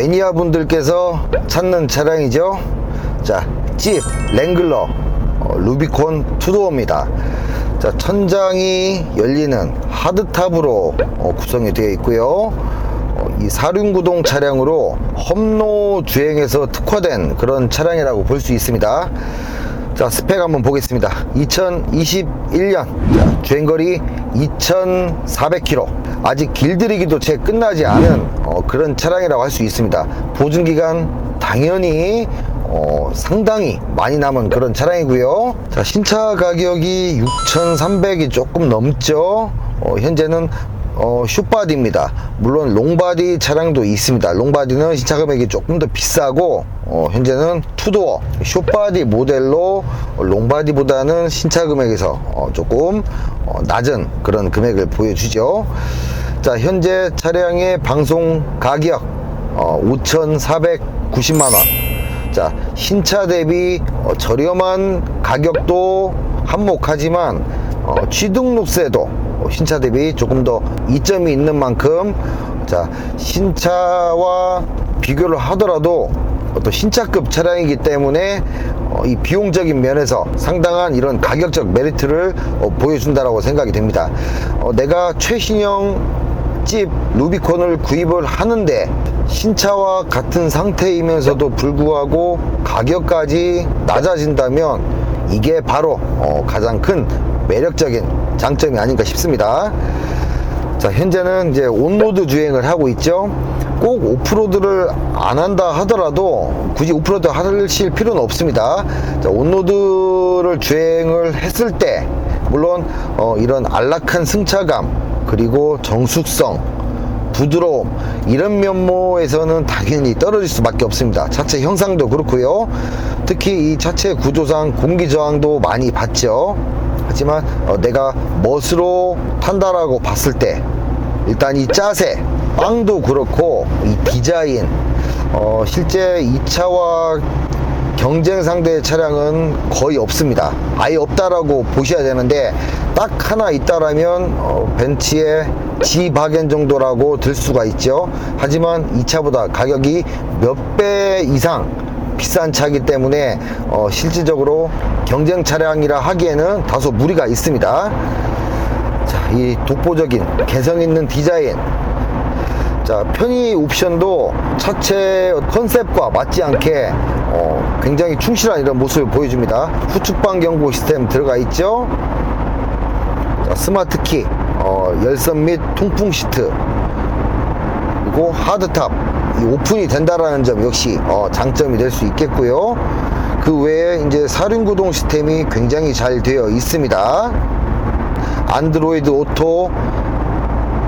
매니아 분들께서 찾는 차량이죠. 자, 집 랭글러 어, 루비콘 투도어입니다. 자, 천장이 열리는 하드탑으로 어, 구성이 되어 있고요. 어, 이 사륜구동 차량으로 험로 주행에서 특화된 그런 차량이라고 볼 수 있습니다. 자, 스펙 한번 보겠습니다. 2021년 자, 주행거리 2,400km. 아직 길들이기도 채 끝나지 않은 어, 그런 차량이라고 할 수 있습니다. 보증 기간 당연히 어, 상당히 많이 남은 그런 차량이고요. 자, 신차 가격이 6,300이 조금 넘죠. 어, 현재는 어, 슈바디입니다. 물론 롱바디 차량도 있습니다. 롱바디는 신차 금액이 조금 더 비싸고 어, 현재는 투도어 슈바디 모델로 롱바디보다는 신차 금액에서 어, 조금 어, 낮은 그런 금액을 보여주죠. 자 현재 차량의 방송 가격 어, 5,490만 원. 자 신차 대비 어, 저렴한 가격도 한몫하지만 어, 취등록세도 어, 신차 대비 조금 더 이점이 있는 만큼 자 신차와 비교를 하더라도 또 신차급 차량이기 때문에 어, 이 비용적인 면에서 상당한 이런 가격적 메리트를 어, 보여준다라고 생각이 됩니다. 어, 내가 최신형 집 루비콘을 구입을 하는데 신차와 같은 상태이면서도 불구하고 가격까지 낮아진다면 이게 바로 어, 가장 큰 매력적인 장점이 아닌가 싶습니다. 자, 현재는 이제 온로드 주행을 하고 있죠. 꼭 오프로드를 안 한다 하더라도 굳이 오프로드 하실 필요는 없습니다. 자, 온로드를 주행을 했을 때 물론 어, 이런 안락한 승차감 그리고 정숙성 부드러움 이런 면모에서는 당연히 떨어질 수밖에 없습니다. 차체 형상도 그렇고요. 특히 이 차체 구조상 공기 저항도 많이 받죠. 하지만 어, 내가 멋으로 탄다라고 봤을 때 일단 이 짜세 빵도 그렇고 이 디자인 어, 실제 이 차와 경쟁 상대 차량은 거의 없습니다. 아예 없다라고 보셔야 되는데 딱 하나 있다라면 어, 벤츠의 G 바겐 정도라고 들 수가 있죠. 하지만 이 차보다 가격이 몇 배 이상 비싼 차이기 때문에 어, 실질적으로 경쟁 차량이라 하기에는 다소 무리가 있습니다. 자, 이 독보적인 개성 있는 디자인. 자, 편의 옵션도 차체 컨셉과 맞지 않게 어, 굉장히 충실한 이런 모습을 보여줍니다. 후측방 경고 시스템 들어가 있죠. 자, 스마트 키, 어, 열선 및 통풍 시트, 그리고 하드탑, 이 오픈이 된다라는 점 역시 어, 장점이 될 수 있겠고요. 그 외에 이제 사륜구동 시스템이 굉장히 잘 되어 있습니다. 안드로이드 오토,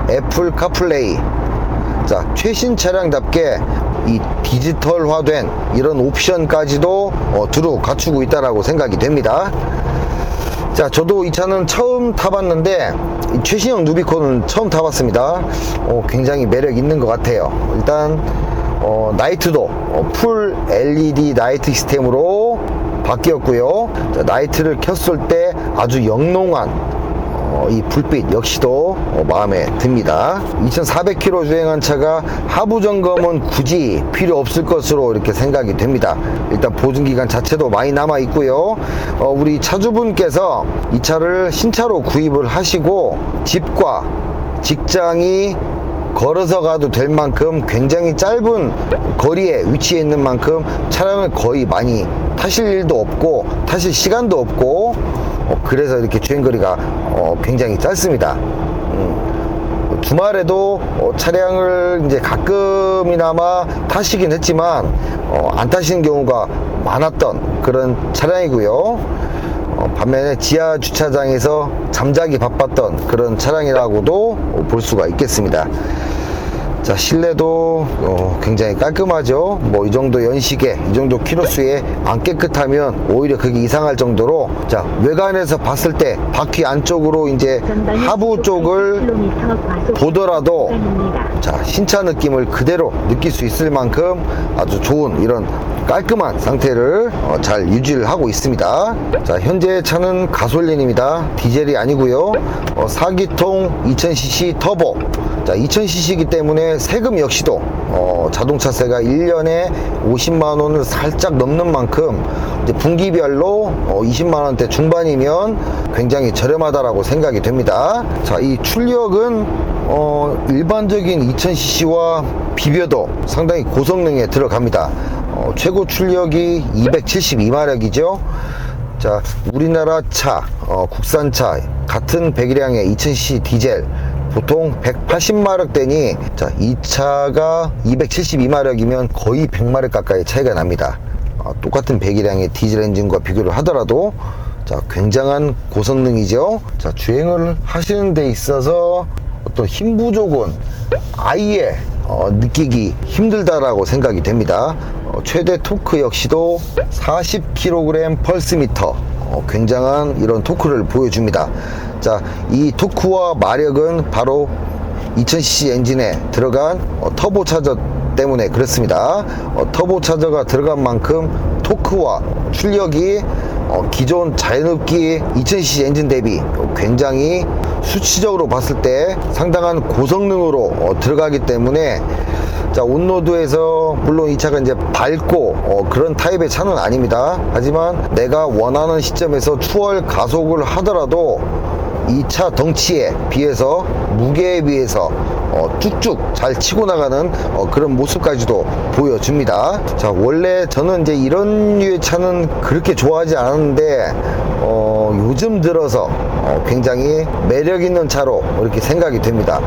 애플 카플레이. 자, 최신 차량답게 이 디지털화된 이런 옵션까지도 어, 두루 갖추고 있다라고 생각이 됩니다. 자, 저도 이 차는 처음 타봤는데 이 최신형 누비콘은 처음 타봤습니다. 어, 굉장히 매력 있는 것 같아요. 일단 어, 나이트도 어, 풀 LED 나이트 시스템으로 바뀌었고요. 자, 나이트를 켰을 때 아주 영롱한 어, 이 불빛 역시도 어, 마음에 듭니다. 2,400km 주행한 차가 하부 점검은 굳이 필요 없을 것으로 이렇게 생각이 됩니다. 일단 보증 기간 자체도 많이 남아 있고요. 어, 우리 차주분께서 이 차를 신차로 구입을 하시고 집과 직장이 걸어서 가도 될 만큼 굉장히 짧은 거리에 위치해 있는 만큼 차량을 거의 많이 타실 일도 없고 타실 시간도 없고 어, 그래서 이렇게 주행거리가 어, 굉장히 짧습니다. 음, 주말에도 어, 차량을 이제 가끔이나마 타시긴 했지만 어, 안 타시는 경우가 많았던 그런 차량이고요. 어, 반면에 지하 주차장에서 잠자기 바빴던 그런 차량이라고도 볼 수가 있겠습니다. 자, 실내도 어, 굉장히 깔끔하죠. 뭐 이 정도 연식에 이 정도 키로수에 안 깨끗하면 오히려 그게 이상할 정도로 자, 외관에서 봤을 때 바퀴 안쪽으로 이제 하부 쪽을 보더라도 자, 신차 느낌을 그대로 느낄 수 있을 만큼 아주 좋은 이런 깔끔한 상태를 어, 잘 유지를 하고 있습니다. 자, 현재 차는 가솔린입니다. 디젤이 아니고요. 어, 4기통 2000cc 터보. 자, 2000cc이기 때문에 세금 역시도 어, 자동차세가 1년에 50만 원을 살짝 넘는 만큼 분기별로 어, 20만 원대 중반이면 굉장히 저렴하다라고 생각이 됩니다. 자, 이 출력은 어, 일반적인 2000cc와 비벼도 상당히 고성능에 들어갑니다. 어, 최고 출력이 272마력이죠. 자, 우리나라 차, 어, 국산차 같은 배기량의 2000cc 디젤 보통 180마력대니 자, 이 차가 272마력이면 거의 100마력 가까이 차이가 납니다. 어, 똑같은 배기량의 디젤 엔진과 비교를 하더라도 자, 굉장한 고성능이죠. 자, 주행을 하시는 데 있어서 어떤 힘 부족은 아예 어, 느끼기 힘들다라고 생각이 됩니다. 어, 최대 토크 역시도 40kg 펄스미터 어, 굉장한 이런 토크를 보여줍니다. 자, 이 토크와 마력은 바로 2000cc 엔진에 들어간 어, 터보 차저 때문에 그렇습니다. 어, 터보 차저가 들어간 만큼 토크와 출력이 어, 기존 자연흡기 2000cc 엔진 대비 굉장히 수치적으로 봤을 때 상당한 고성능으로 어, 들어가기 때문에 자 온로드에서 물론 이 차가 이제 밝고 어, 그런 타입의 차는 아닙니다 하지만 내가 원하는 시점에서 추월 가속을 하더라도 이 차 덩치에 비해서 무게에 비해서 어, 쭉쭉 잘 치고 나가는 어, 그런 모습까지도 보여줍니다. 자 원래 저는 이제 이런 류의 차는 그렇게 좋아하지 않았는데 어, 요즘 들어서 어, 굉장히 매력 있는 차로 이렇게 생각이 됩니다.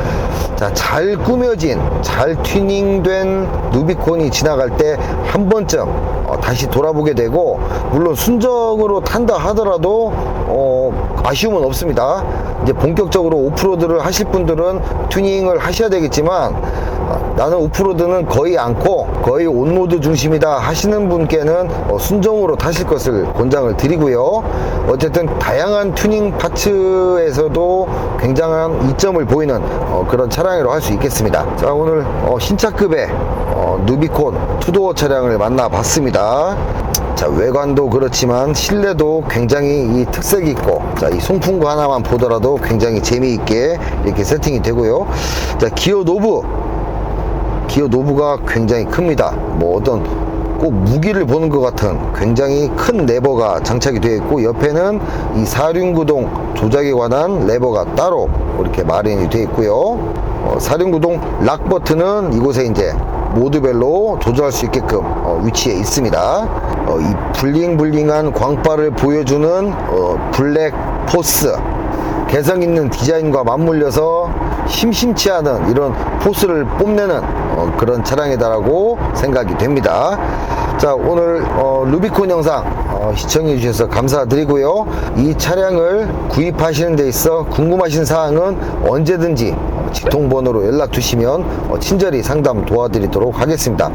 자, 잘 꾸며진, 잘 튜닝된 루비콘이 지나갈 때 한 번쯤 어, 다시 돌아보게 되고 물론 순정으로 탄다 하더라도 어, 아쉬움은 없습니다. 이제 본격적으로 오프로드를 하실 분들은 튜닝을 하셔야 되겠지만 어, 나는 오프로드는 거의 않고 거의 온로드 중심이다 하시는 분께는 어, 순정으로 타실 것을 권장을 드리고요. 어쨌든 다양한 튜닝 파츠에서도 굉장한 이점을 보이는 어, 그런 차량으로 할 수 있겠습니다. 자 오늘 어, 신차급의 어, 누비콘 투도어 차량을 만나봤습니다. 자 외관도 그렇지만 실내도 굉장히 이 특색 있고 자이 송풍구 하나만 보더라도 굉장히 재미있게 이렇게 세팅이 되고요. 자 기어 노브 기어 노브가 굉장히 큽니다. 뭐 어떤 꼭 무기를 보는 것 같은 굉장히 큰 레버가 장착이 되어 있고 옆에는 이 사륜구동 조작에 관한 레버가 따로 이렇게 마련이 되어 있고요. 어, 사륜구동 락 버튼은 이곳에 이제 모드별로 조절할 수 있게끔 어, 위치해 있습니다. 어, 이 블링블링한 광발을 보여주는 어, 블랙 포스 개성 있는 디자인과 맞물려서 심심치 않은 이런 포스를 뽐내는 어, 그런 차량이다라고 생각이 됩니다. 자 오늘 어, 루비콘 영상 어, 시청해 주셔서 감사드리고요. 이 차량을 구입하시는 데 있어 궁금하신 사항은 언제든지 어, 직통번호로 연락 주시면 어, 친절히 상담 도와드리도록 하겠습니다.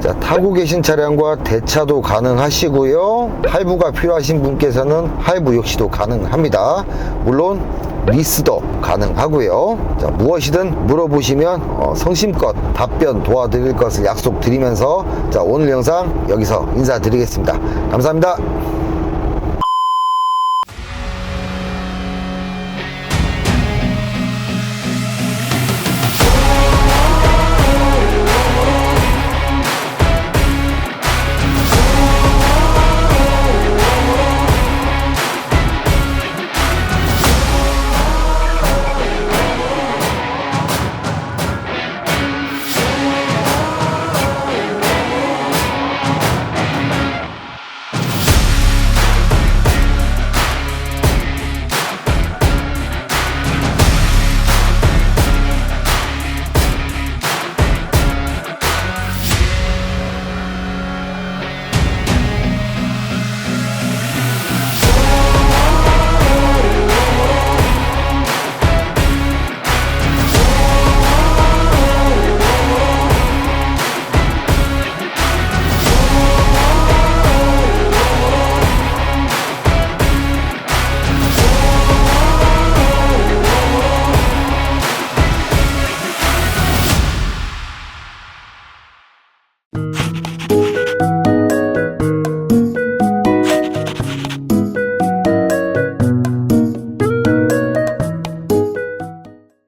자 타고 계신 차량과 대차도 가능하시고요. 할부가 필요하신 분께서는 할부 역시도 가능합니다. 물론 리스도 가능하고요. 자, 무엇이든 물어보시면 어, 성심껏 답변 도와드릴 것을 약속드리면서 자, 오늘 영상 여기서 인사드리겠습니다. 감사합니다.